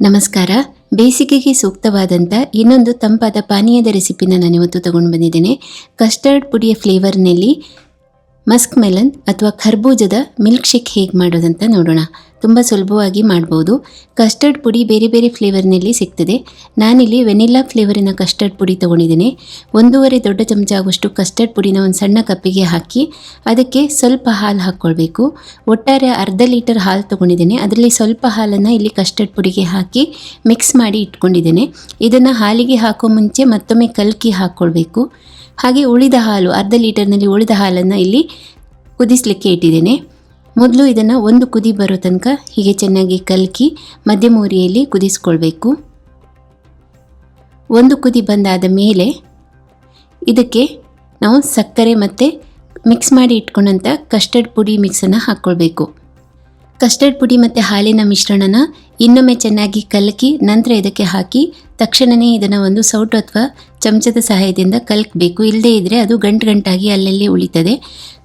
ನಮಸ್ಕಾರ. ಬೇಸಿಗೆಗೆ ಸೂಕ್ತವಾದಂಥ ಇನ್ನೊಂದು ತಂಪಾದ ಪಾನೀಯದ ರೆಸಿಪಿನ ನಾನು ಇವತ್ತು ತಗೊಂಡು ಬಂದಿದ್ದೇನೆ. ಕಸ್ಟರ್ಡ್ ಪುಡಿಯ ಫ್ಲೇವರ್ನಲ್ಲಿ ಮಸ್ಕ್ ಮೆಲನ್ ಅಥವಾ ಖರ್ಬೂಜದ ಮಿಲ್ಕ್ ಶೇಕ್ ಹೇಗೆ ಮಾಡೋದಂತ ನೋಡೋಣ. ತುಂಬ ಸುಲಭವಾಗಿ ಮಾಡ್ಬೋದು. ಕಸ್ಟರ್ಡ್ ಪುಡಿ ಬೇರೆ ಬೇರೆ ಫ್ಲೇವರ್ನಲ್ಲಿ ಸಿಗ್ತದೆ. ನಾನಿಲ್ಲಿ ವೆನಿಲ್ಲಾ ಫ್ಲೇವರಿನ ಕಸ್ಟರ್ಡ್ ಪುಡಿ ತೊಗೊಂಡಿದ್ದೇನೆ. ಒಂದೂವರೆ ದೊಡ್ಡ ಚಮಚ ಆಗುವಷ್ಟು ಕಸ್ಟರ್ಡ್ ಪುಡಿನ ಒಂದು ಸಣ್ಣ ಕಪ್ಪಿಗೆ ಹಾಕಿ ಅದಕ್ಕೆ ಸ್ವಲ್ಪ ಹಾಲು ಹಾಕ್ಕೊಳ್ಬೇಕು. ಒಟ್ಟಾರೆ ಅರ್ಧ ಲೀಟರ್ ಹಾಲು ತೊಗೊಂಡಿದ್ದೇನೆ. ಅದರಲ್ಲಿ ಸ್ವಲ್ಪ ಹಾಲನ್ನು ಇಲ್ಲಿ ಕಸ್ಟರ್ಡ್ ಪುಡಿಗೆ ಹಾಕಿ ಮಿಕ್ಸ್ ಮಾಡಿ ಇಟ್ಕೊಂಡಿದ್ದೇನೆ. ಇದನ್ನು ಹಾಲಿಗೆ ಹಾಕೋ ಮುಂಚೆ ಮತ್ತೊಮ್ಮೆ ಕಲ್ಕಿ ಹಾಕ್ಕೊಳ್ಬೇಕು. ಹಾಗೆ ಉಳಿದ ಹಾಲು, ಅರ್ಧ ಲೀಟರ್ನಲ್ಲಿ ಉಳಿದ ಹಾಲನ್ನು ಇಲ್ಲಿ ಕುದಿಸಲಿಕ್ಕೆ ಇಟ್ಟಿದ್ದೇನೆ. ಮೊದಲು ಇದನ್ನು ಒಂದು ಕುದಿ ಬರೋ ತನಕ ಹೀಗೆ ಚೆನ್ನಾಗಿ ಕಲಕಿ ಮಧ್ಯಮ ಉರಿಯಲ್ಲಿ ಕುದಿಸ್ಕೊಳ್ಬೇಕು. ಒಂದು ಕುದಿ ಬಂದಾದ ಮೇಲೆ ಇದಕ್ಕೆ ನಾವು ಸಕ್ಕರೆ ಮತ್ತು ಮಿಕ್ಸ್ ಮಾಡಿ ಇಟ್ಕೊಂಡಂಥ ಕಸ್ಟರ್ಡ್ ಪುಡಿ ಮಿಕ್ಸನ್ನು ಹಾಕ್ಕೊಳ್ಬೇಕು ಕಸ್ಟರ್ಡ್ ಪುಡಿ ಮತ್ತು ಹಾಲಿನ ಮಿಶ್ರಣನ ಇನ್ನೊಮ್ಮೆ ಚೆನ್ನಾಗಿ ಕಲಕಿ ನಂತರ ಇದಕ್ಕೆ ಹಾಕಿ ತಕ್ಷಣವೇ ಇದನ್ನು ಒಂದು ಸೌಟು ಅಥವಾ ಚಮಚದ ಸಹಾಯದಿಂದ ಕಲಕಬೇಕು. ಇಲ್ಲದೇ ಇದ್ದರೆ ಅದು ಗಂಟು ಗಂಟಾಗಿ ಅಲ್ಲಲ್ಲಿ ಉಳಿತದೆ.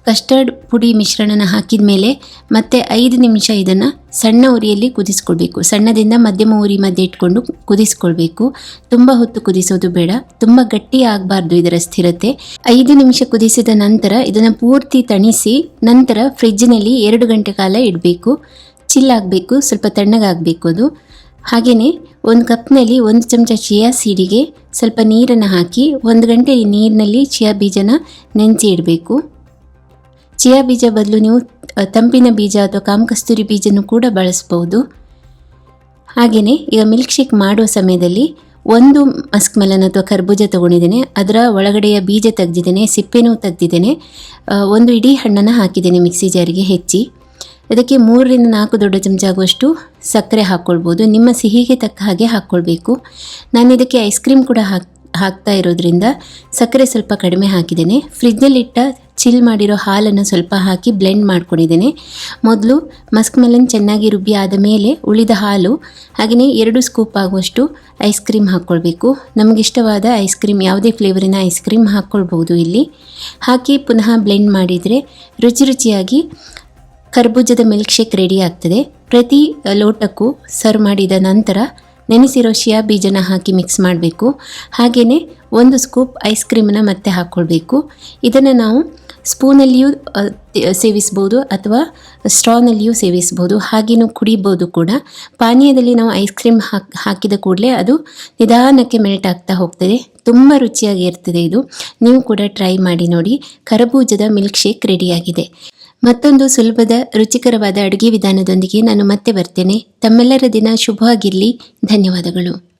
ಕಸ್ಟರ್ಡ್ ಪುಡಿ ಮಿಶ್ರಣನ ಹಾಕಿದ ಮೇಲೆ ಮತ್ತೆ ಐದು ನಿಮಿಷ ಇದನ್ನು ಸಣ್ಣ ಉರಿಯಲ್ಲಿ ಕುದಿಸ್ಕೊಳ್ಬೇಕು. ಸಣ್ಣದಿಂದ ಮಧ್ಯಮ ಉರಿ ಮಧ್ಯೆ ಇಟ್ಕೊಂಡು ಕುದಿಸ್ಕೊಳ್ಬೇಕು. ತುಂಬ ಹೊತ್ತು ಕುದಿಸೋದು ಬೇಡ. ತುಂಬ ಗಟ್ಟಿ ಆಗಬಾರ್ದು ಇದರ ಸ್ಥಿರತೆ. ಐದು ನಿಮಿಷ ಕುದಿಸಿದ ನಂತರ ಇದನ್ನು ಪೂರ್ತಿ ತಣಿಸಿ ನಂತರ ಫ್ರಿಜ್ನಲ್ಲಿ ಎರಡು ಗಂಟೆ ಕಾಲ ಇಡಬೇಕು. ಚಿಲ್ಲಾಗಬೇಕು ಸ್ವಲ್ಪ ತಣ್ಣಗಾಗಬೇಕು ಅದು. ಹಾಗೆಯೇ ಒಂದು ಕಪ್ನಲ್ಲಿ ಒಂದು ಚಮಚ ಚಿಯಾ ಸೀಡಿಗೆ ಸ್ವಲ್ಪ ನೀರನ್ನು ಹಾಕಿ ಒಂದು ಗಂಟೆ ನೀರಿನಲ್ಲಿ ಚಿಯಾ ಬೀಜನ ನೆನೆಸಿ ಇಡಬೇಕು. ಚಿಯಾ ಬೀಜ ಬದಲು ನೀವು ತಂಪಿನ ಬೀಜ ಅಥವಾ ಕಾಮಕಸ್ತೂರಿ ಬೀಜನೂ ಕೂಡ ಬಳಸ್ಬೋದು. ಹಾಗೆಯೇ ಈಗ ಮಿಲ್ಕ್ ಶೇಕ್ ಮಾಡುವ ಸಮಯದಲ್ಲಿ ಒಂದು ಮಸ್ಕ್ ಮೆಲನ್ ಅಥವಾ ಕರ್ಬೂಜ ತೊಗೊಂಡಿದ್ದೇನೆ, ಅದರ ಒಳಗಡೆಯ ಬೀಜ ತೆಗೆದಿದ್ದೇನೆ, ಸಿಪ್ಪೆನೂ ತೆಗೆದಿದ್ದೇನೆ ಒಂದು ಇಡೀ ಹಣ್ಣನ್ನು ಹಾಕಿದ್ದೇನೆ ಮಿಕ್ಸಿ ಜಾರಿಗೆ ಹೆಚ್ಚಿ. ಅದಕ್ಕೆ ಮೂರರಿಂದ ನಾಲ್ಕು ದೊಡ್ಡ ಚಮಚ ಆಗುವಷ್ಟು ಸಕ್ಕರೆ ಹಾಕ್ಕೊಳ್ಬೋದು, ನಿಮ್ಮ ಸಿಹಿಗೆ ತಕ್ಕ ಹಾಗೆ ಹಾಕ್ಕೊಳ್ಬೇಕು. ನಾನು ಇದಕ್ಕೆ ಐಸ್ ಕ್ರೀಮ್ ಕೂಡ ಹಾಕ್ ಹಾಕ್ತಾ ಇರೋದ್ರಿಂದ ಸಕ್ಕರೆ ಸ್ವಲ್ಪ ಕಡಿಮೆ ಹಾಕಿದ್ದೇನೆ. ಫ್ರಿಜ್ನಲ್ಲಿಟ್ಟ ಚಿಲ್ ಮಾಡಿರೋ ಹಾಲನ್ನು ಸ್ವಲ್ಪ ಹಾಕಿ ಬ್ಲೆಂಡ್ ಮಾಡ್ಕೊಂಡಿದ್ದೇನೆ. ಮೊದಲು ಮಸ್ಕ್ ಮೆಲನ್ ಚೆನ್ನಾಗಿ ರುಬ್ಬಿ ಆದ ಮೇಲೆ ಉಳಿದ ಹಾಲು ಹಾಗೆಯೇ ಎರಡು ಸ್ಕೂಪ್ ಆಗುವಷ್ಟು ಐಸ್ ಕ್ರೀಮ್ ಹಾಕ್ಕೊಳ್ಬೇಕು. ನಮಗಿಷ್ಟವಾದ ಐಸ್ ಕ್ರೀಮ್ ಯಾವುದೇ ಫ್ಲೇವರಿನ ಐಸ್ ಕ್ರೀಮ್ ಹಾಕ್ಕೊಳ್ಬೋದು ಇಲ್ಲಿ. ಹಾಕಿ ಪುನಃ ಬ್ಲೆಂಡ್ ಮಾಡಿದರೆ ರುಚಿ ರುಚಿಯಾಗಿ ಕರ್ಬೂಜದ ಮಿಲ್ಕ್ ಶೇಕ್ ರೆಡಿ ಆಗ್ತದೆ. ಪ್ರತಿ ಲೋಟಕ್ಕೂ ಸರ್ವ್ ಮಾಡಿದ ನಂತರ ನೆನೆಸಿರೋ ಶಿಯಾ ಬೀಜನ ಹಾಕಿ ಮಿಕ್ಸ್ ಮಾಡಬೇಕು. ಹಾಗೆಯೇ ಒಂದು ಸ್ಕೂಪ್ ಐಸ್ ಕ್ರೀಮನ್ನು ಮತ್ತೆ ಹಾಕ್ಕೊಳ್ಬೇಕು ಇದನ್ನು ನಾವು ಸ್ಪೂನಲ್ಲಿಯೂ ಸೇವಿಸ್ಬೋದು ಅಥವಾ ಸ್ಟ್ರಾನಲ್ಲಿಯೂ ಸೇವಿಸ್ಬೋದು. ಹಾಗೇನೂ ಕುಡಿಬೋದು ಕೂಡ. ಪಾನೀಯದಲ್ಲಿ ನಾವು ಐಸ್ ಕ್ರೀಮ್ ಹಾಕ್, ಹಾಕಿದ ಕೂಡಲೇ ಅದು ನಿಧಾನಕ್ಕೆ ಮೆಲ್ಟ್ ಆಗ್ತಾ ಹೋಗ್ತದೆ. ತುಂಬ ರುಚಿಯಾಗಿರ್ತದೆ ಇದು. ನೀವು ಕೂಡ ಟ್ರೈ ಮಾಡಿ ನೋಡಿ. ಕರಬೂಜದ ಮಿಲ್ಕ್ ಶೇಕ್ ರೆಡಿಯಾಗಿದೆ. ಮತ್ತೊಂದು ಸುಲಭದ ರುಚಿಕರವಾದ ಅಡುಗೆ ವಿಧಾನದೊಂದಿಗೆ ನಾನು ಮತ್ತೆ ಬರ್ತೇನೆ. ತಮ್ಮೆಲ್ಲರ ದಿನ ಶುಭವಾಗಿರಲಿ. ಧನ್ಯವಾದಗಳು.